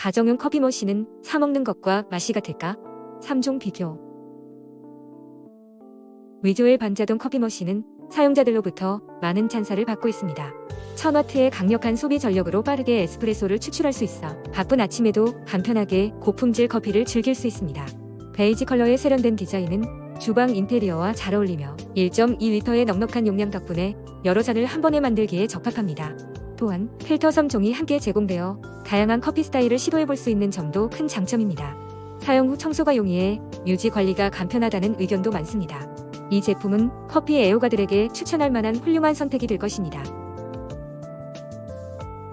가정용 커피 머신은 사 먹는 것과 맛이 같을까? 3종 비교. 위조의 반자동 커피 머신은 사용자들로부터 많은 찬사를 받고 있습니다. 1000와트의 강력한 소비 전력으로 빠르게 에스프레소를 추출할 수 있어 바쁜 아침에도 간편하게 고품질 커피를 즐길 수 있습니다. 베이지 컬러의 세련된 디자인은 주방 인테리어와 잘 어울리며 1.2리터의 넉넉한 용량 덕분에 여러 잔을 한 번에 만들기에 적합합니다. 또한 필터 3종이 함께 제공되어 다양한 커피 스타일을 시도해 볼 수 있는 점도 큰 장점입니다. 사용 후 청소가 용이해 유지 관리가 간편하다는 의견도 많습니다. 이 제품은 커피 애호가들에게 추천할 만한 훌륭한 선택이 될 것입니다.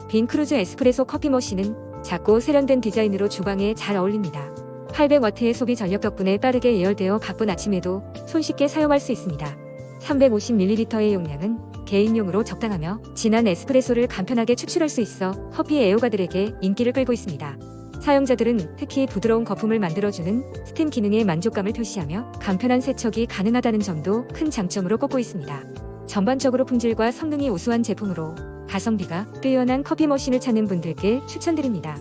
빈크루즈 에스프레소 커피 머신은 작고 세련된 디자인으로 주방에 잘 어울립니다. 800와트의 소비 전력 덕분에 빠르게 예열되어 바쁜 아침에도 손쉽게 사용할 수 있습니다. 350ml의 용량은 개인용으로 적당하며 진한 에스프레소를 간편하게 추출할 수 있어 커피 애호가들에게 인기를 끌고 있습니다. 사용자들은 특히 부드러운 거품을 만들어주는 스팀 기능에 만족감을 표시하며 간편한 세척이 가능하다는 점도 큰 장점으로 꼽고 있습니다. 전반적으로 품질과 성능이 우수한 제품으로 가성비가 뛰어난 커피 머신을 찾는 분들께 추천드립니다.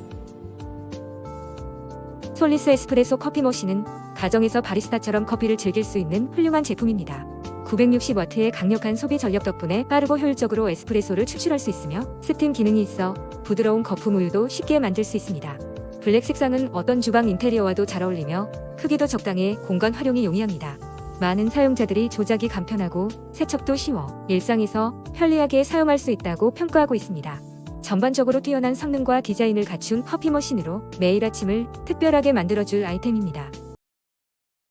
솔리스 에스프레소 커피 머신은 가정에서 바리스타처럼 커피를 즐길 수 있는 훌륭한 제품입니다. 960와트의 강력한 소비 전력 덕분에 빠르고 효율적으로 에스프레소를 추출할 수 있으며 스팀 기능이 있어 부드러운 거품 우유도 쉽게 만들 수 있습니다. 블랙 색상은 어떤 주방 인테리어와도 잘 어울리며 크기도 적당해 공간 활용이 용이합니다. 많은 사용자들이 조작이 간편하고 세척도 쉬워 일상에서 편리하게 사용할 수 있다고 평가하고 있습니다. 전반적으로 뛰어난 성능과 디자인을 갖춘 커피 머신으로 매일 아침을 특별하게 만들어줄 아이템입니다.